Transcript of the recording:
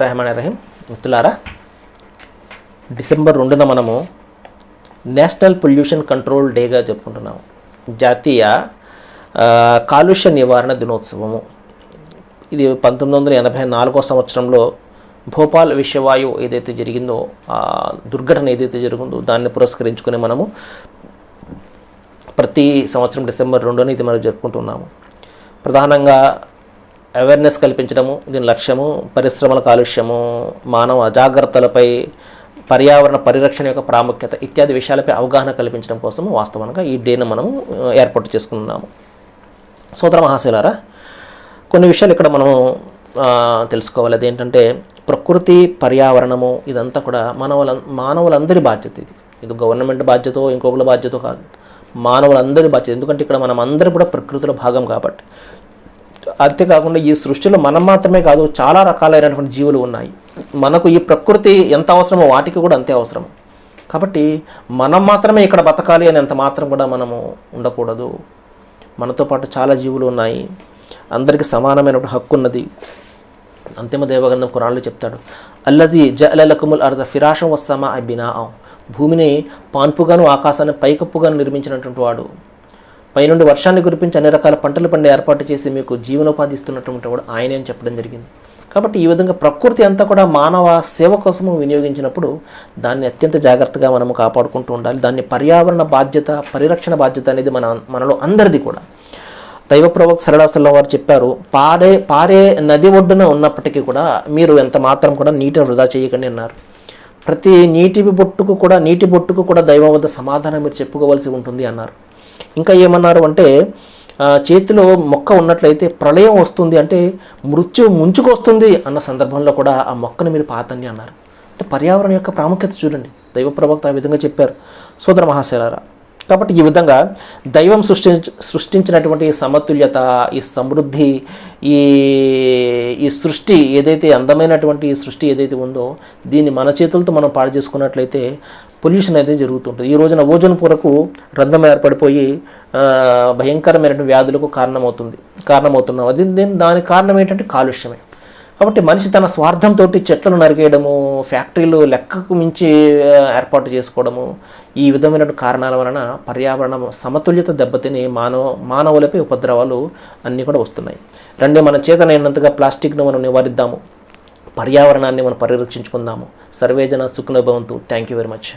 రహమాన్ రహీం మిత్రులారా డిసెంబర్ రెండున మనము నేషనల్ పొల్యూషన్ కంట్రోల్ డేగా జరుపుకుంటున్నాము జాతీయ కాలుష్య నివారణ దినోత్సవము. ఇది పంతొమ్మిది వందల ఎనభై నాలుగో సంవత్సరంలో భోపాల్ విశ్వవాయువు ఏదైతే జరిగిందో ఆ దుర్ఘటన ఏదైతే జరిగిందో దాన్ని పురస్కరించుకొని మనము ప్రతి సంవత్సరం డిసెంబర్ రెండున ఇది మనం జరుపుకుంటున్నాము. ప్రధానంగా అవేర్నెస్ కల్పించడము దీని లక్ష్యము పరిశ్రమల కాలుష్యము మానవ అజాగ్రత్తలపై పర్యావరణ పరిరక్షణ యొక్క ప్రాముఖ్యత ఇత్యాది విషయాలపై అవగాహన కల్పించడం కోసం వాస్తవంగా ఈ డేను మనము ఏర్పాటు చేసుకున్నాము. సోదర మహాశైలారా కొన్ని విషయాలు ఇక్కడ మనము తెలుసుకోవాలి. అదేంటంటే ప్రకృతి పర్యావరణము ఇదంతా కూడా మానవుల మానవులందరి బాధ్యత ఇది. ఇది గవర్నమెంట్ బాధ్యత ఇంకొకరి బాధ్యత కాదు. మానవులందరి బాధ్యత. ఎందుకంటే ఇక్కడ మనం అందరూ కూడా ప్రకృతిలో భాగం కాబట్టి. అంతేకాకుండా ఈ సృష్టిలో మనం మాత్రమే కాదు చాలా రకాలైనటువంటి జీవులు ఉన్నాయి. మనకు ఈ ప్రకృతి ఎంత అవసరమో వాటికి కూడా అంతే అవసరం. కాబట్టి మనం మాత్రమే ఇక్కడ బతకాలి అని అంత మాత్రం కూడా మనము ఉండకూడదు. మనతో పాటు చాలా జీవులు ఉన్నాయి. అందరికీ సమానమైన హక్కు ఉన్నది. అంతిమ దేవగంధం కురాన్లో చెప్తాడు అల్లజీ జలకుముల్ అర్ధ ఫిరాషం వస్తామా బినా భూమిని పాన్పుగాను ఆకాశాన్ని పైకప్పుగాను నిర్మించినటువంటి వాడు. పైనుండి వర్షాన్ని కురిపించి అన్ని రకాల పంటలు పండే ఏర్పాటు చేసి మీకు జీవనోపాధి ఇస్తున్నటువంటి వాడు ఆయనే అని చెప్పడం జరిగింది. కాబట్టి ఈ విధంగా ప్రకృతి అంతా కూడా మానవ సేవ కోసము వినియోగించినప్పుడు దాన్ని అత్యంత జాగ్రత్తగా మనము కాపాడుకుంటూ ఉండాలి. దాన్ని పర్యావరణ బాధ్యత పరిరక్షణ బాధ్యత అనేది మన మనలో అందరిది కూడా. దైవ ప్రవక్త సరళాసల్లం వారు చెప్పారు పాడే పారే నది ఒడ్డున ఉన్నప్పటికీ కూడా మీరు ఎంత మాత్రం కూడా నీటిని వృధా చేయకండి అన్నారు. ప్రతి నీటి బొట్టుకు కూడా నీటి బొట్టుకు కూడా దైవం వద్ద సమాధానం మీరు చెప్పుకోవాల్సి ఉంటుంది అన్నారు. ఇంకా ఏమన్నారు అంటే చేతిలో మొక్క ఉన్నట్లయితే ప్రళయం వస్తుంది అంటే మృత్యు ముంచుకొస్తుంది అన్న సందర్భంలో కూడా ఆ మొక్కను మీరు పాతండి అన్నారు. అంటే పర్యావరణం యొక్క ప్రాముఖ్యత చూడండి. దైవ ప్రవక్త ఆ విధంగా చెప్పారు. సోదర మహాశైలారా కాబట్టి ఈ విధంగా దైవం సృష్టించ సృష్టించినటువంటి సమతుల్యత ఈ సమృద్ధి ఈ ఈ సృష్టి ఏదైతే అందమైనటువంటి ఈ సృష్టి ఏదైతే ఉందో దీన్ని మన చేతులతో మనం పాడు చేసుకున్నట్లయితే పొల్యూషన్ అయితే జరుగుతుంటుంది. ఈ రోజున ఓజోన్ పొరకు రంధ్రం ఏర్పడిపోయి భయంకరమైనటువంటి వ్యాధులకు కారణమవుతుంది కారణమవుతున్నాం. అది దీని దానికి కారణం ఏంటంటే కాలుష్యమే. కాబట్టి మనిషి తన స్వార్థంతో చెట్లను నరికేయడము ఫ్యాక్టరీలు లెక్కకు మించి ఏర్పాటు చేసుకోవడము ఈ విధమైన కారణాల వలన పర్యావరణ సమతుల్యత దెబ్బతిని మానవ మానవులపై ఉపద్రవాలు అన్నీ కూడా వస్తున్నాయి. రెండే మన చేతనైనంతగా ప్లాస్టిక్ను మనం నివారిద్దాము. పర్యావరణాన్ని మనం పరిరక్షించుకుందాము. సర్వేజన సుఖనభవంతు థ్యాంక్ యూ వెరీ మచ్.